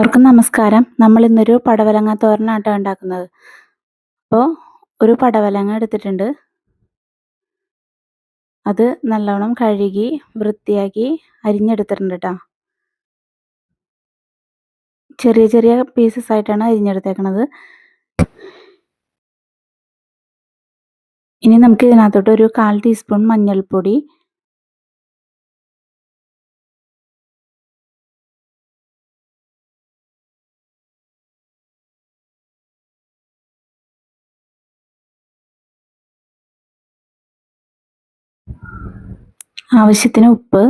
എല്ലാവർക്കും നമസ്കാരം. നമ്മൾ ഇന്നൊരു പടവലങ്ങ തോരനാട്ടോ ഉണ്ടാക്കുന്നത്. അപ്പോൾ ഒരു പടവലങ്ങ എടുത്തിട്ടുണ്ട്. അത് നല്ലോണം കഴുകി വൃത്തിയാക്കി അരിഞ്ഞെടുത്തിട്ടുണ്ട് കേട്ടോ ചെറിയ ചെറിയ പീസസ് ആയിട്ടാണ് അരിഞ്ഞെടുത്തേക്കണത്. ഇനി നമുക്ക് ഇതിനകത്തോട്ട് ഒരു കാൽ ടീസ്പൂൺ മഞ്ഞൾപ്പൊടി ആവശ്യത്തിന് ഉപ്പ്.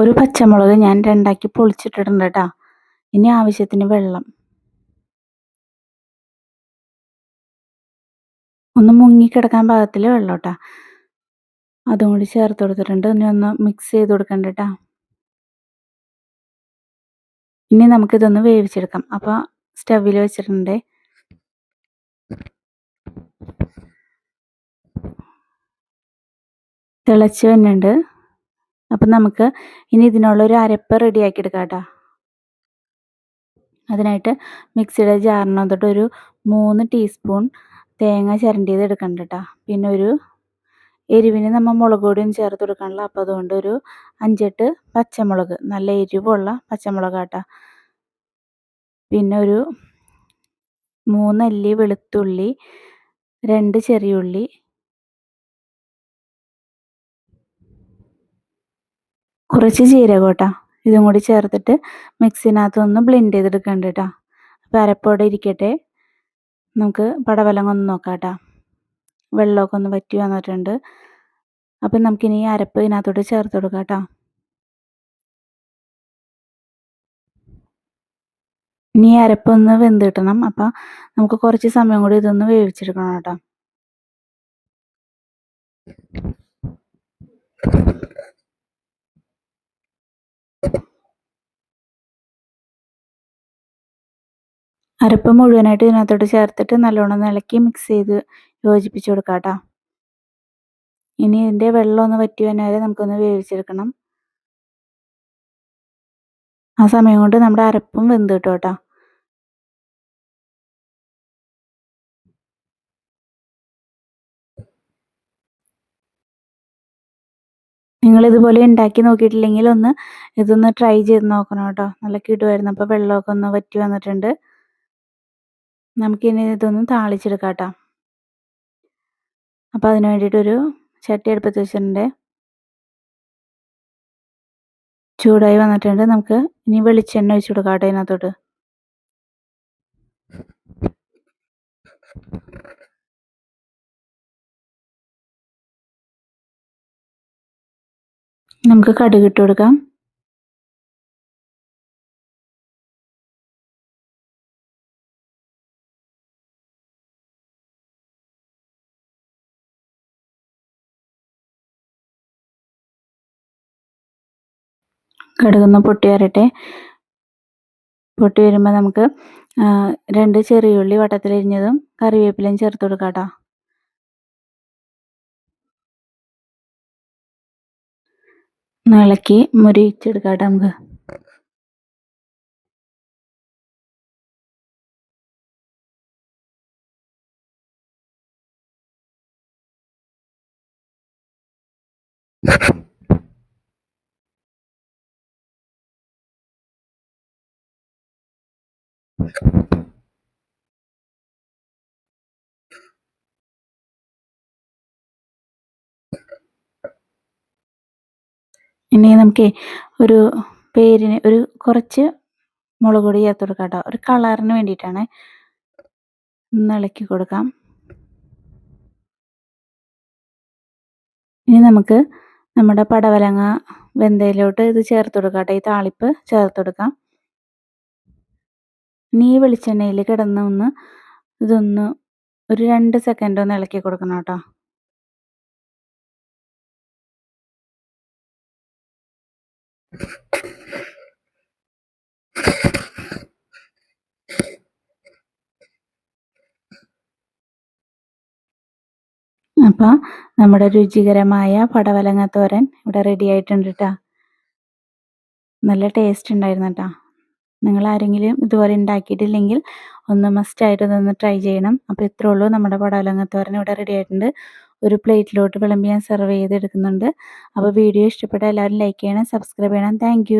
ഒരു പച്ചമുളക് ഞാൻ രണ്ടാക്കി പൊളിച്ചിട്ടിട്ടുണ്ട് കേട്ടോ ഇനി ആവശ്യത്തിന് വെള്ളം. ഒന്ന് മുങ്ങിക്കിടക്കാൻ പാകത്തിൽ വെള്ളം കേട്ടോ അതും കൂടി ചേർത്ത് കൊടുത്തിട്ടുണ്ട്. ഇനി ഒന്ന് മിക്സ് ചെയ്ത് കൊടുക്കണ്ട കേട്ടോ ഇനി നമുക്കിതൊന്ന് വേവിച്ചെടുക്കാം. അപ്പോൾ സ്റ്റവിൽ വെച്ചിട്ടുണ്ട്. തിളച്ച് വരുന്നുണ്ട് അപ്പം നമുക്ക് ഇനി ഇതിനുള്ളൊരു അരപ്പ് റെഡിയാക്കി എടുക്കാം കേട്ടോ. അതിനായിട്ട് മിക്സിയുടെ ജാറിനകത്തോട്ട് ഒരു മൂന്ന് ടീസ്പൂൺ തേങ്ങ ചിരണ്ടിയത് എടുക്കണ്ട കേട്ടോ. പിന്നെ ഒരു എരിവിന് നമ്മൾ മുളക് പൊടിയും ചേർത്ത് കൊടുക്കണല്ലോ അപ്പോൾ അതുകൊണ്ട് ഒരു അഞ്ചെട്ട് പച്ചമുളക് നല്ല എരിവുള്ള പച്ചമുളക് കേട്ടോ. പിന്നെ ഒരു മൂന്നല്ലി വെളുത്തുള്ളി രണ്ട് ചെറിയ ഉള്ളി കുറച്ച് ജീരകം കേട്ടോ ഇതും കൂടി ചേർത്തിട്ട് മിക്സിനകത്ത് ഒന്ന് ബ്ലെൻഡ് ചെയ്തെടുക്കണ്ട കേട്ടോ അപ്പോൾ അരപ്പോടെ ഇരിക്കട്ടെ. നമുക്ക് പടവലങ്ങ ഒന്ന് നോക്കാം കേട്ടോ വെള്ളമൊക്കെ ഒന്ന് വറ്റി വന്നിട്ടുണ്ട്. അപ്പം നമുക്കിനി ഈ അരപ്പ് ഇതിനകത്തോട്ട് ചേർത്ത് കൊടുക്കാം കേട്ടോ ഇനി അരപ്പൊന്ന് വെന്ത് കിട്ടണം അപ്പം നമുക്ക് കുറച്ച് സമയം കൂടി ഇതൊന്ന് വേവിച്ചെടുക്കണം കേട്ടോ അരപ്പ് മുഴുവനായിട്ട് ഇതിനകത്തോട്ട് ചേർത്തിട്ട് നല്ലോണം ഇളക്കി മിക്സ് ചെയ്ത് യോജിപ്പിച്ച് കൊടുക്കാം കേട്ടോ. ഇനി ഇതിന്റെ വെള്ളം ഒന്ന് വറ്റി വന്നവരെ നമുക്കൊന്ന് വേവിച്ചെടുക്കണം. ആ സമയം കൊണ്ട് നമ്മുടെ അരപ്പും വെന്ത് കിട്ടും കേട്ടോ. നിങ്ങൾ ഇതുപോലെ ഉണ്ടാക്കി നോക്കിയിട്ടില്ലെങ്കിൽ ഒന്ന് ഇതൊന്ന് ട്രൈ ചെയ്ത് നോക്കണം കേട്ടോ. നല്ല കിടുവായിരുന്നു. അപ്പോൾ വെള്ളമൊക്കെ ഒന്ന് വറ്റി വന്നിട്ടുണ്ട്. നമുക്കിനി ഇതൊന്ന് താളിച്ചെടുക്കാം കേട്ടോ അപ്പോൾ അതിന് വേണ്ടിയിട്ടൊരു ചട്ടി എടുപ്പത്ത് വെച്ചിട്ടുണ്ട്. ചൂടായി വന്നിട്ടുണ്ട്. നമുക്ക് ഇനി വെളിച്ചെണ്ണ ഒഴിച്ചു കൊടുക്കാം കേട്ടോ ഇതിനകത്തോട്ട്. നമുക്ക് കടുക് ഇട്ട് കൊടുക്കാം. കടുകൊന്ന് പൊട്ടി വരട്ടെ. പൊട്ടി വരുമ്പോൾ നമുക്ക് രണ്ട് ചെറിയ ഉള്ളി വട്ടത്തിലരിഞ്ഞതും കറിവേപ്പിലയും ചേർത്ത് കൊടുക്കാം കേട്ടോ. ഇളക്കി മുരിച്ചെടുക്കാം കേട്ടോ നമുക്ക്. ഇനി നമുക്ക് ഒരു പേരിന് ഒരു കുറച്ച് മുളക് പൊടി ചേർത്ത് കൊടുക്കാം കേട്ടോ. ഒരു കളറിന് വേണ്ടിയിട്ടാണ്. ഇളക്കി കൊടുക്കാം. ഇനി നമുക്ക് നമ്മുടെ പടവലങ്ങ വെന്തയിലോട്ട് ഇത് ചേർത്ത് കൊടുക്കാം കേട്ടോ. ഈ താളിപ്പ് ചേർത്ത് കൊടുക്കാം. ഈ വെളിച്ചെണ്ണയിൽ കിടന്ന് ഒന്ന് ഇതൊന്ന് ഒരു രണ്ട് സെക്കൻഡ് ഒന്ന് ഇളക്കി കൊടുക്കണം കേട്ടോ. അപ്പോൾ നമ്മുടെ രുചികരമായ പടവലങ്ങ തോരൻ ഇവിടെ റെഡി ആയിട്ടുണ്ട് കേട്ടോ നല്ല ടേസ്റ്റ് ഉണ്ടായിരുന്നു കേട്ടോ നിങ്ങൾ ആരെങ്കിലും ഇതുപോലെ ഉണ്ടാക്കിയിട്ടില്ലെങ്കിൽ ഒന്ന് മസ്റ്റ് ആയിട്ട് ഇതൊന്ന് ട്രൈ ചെയ്യണം. അപ്പോൾ ഇത്രേ ഉള്ളൂ നമ്മുടെ പടവലങ്ങത്തോരൻ ഇവിടെ റെഡി ആയിട്ടുണ്ട്. ഒരു പ്ലേറ്റിലോട്ട് വിളമ്പി ഞാൻ സെർവ് ചെയ്തെടുക്കുന്നുണ്ട്. അപ്പോൾ വീഡിയോ ഇഷ്ടപ്പെട്ട എല്ലാവരും ലൈക്ക് ചെയ്യണം സബ്സ്ക്രൈബ് ചെയ്യണം. താങ്ക്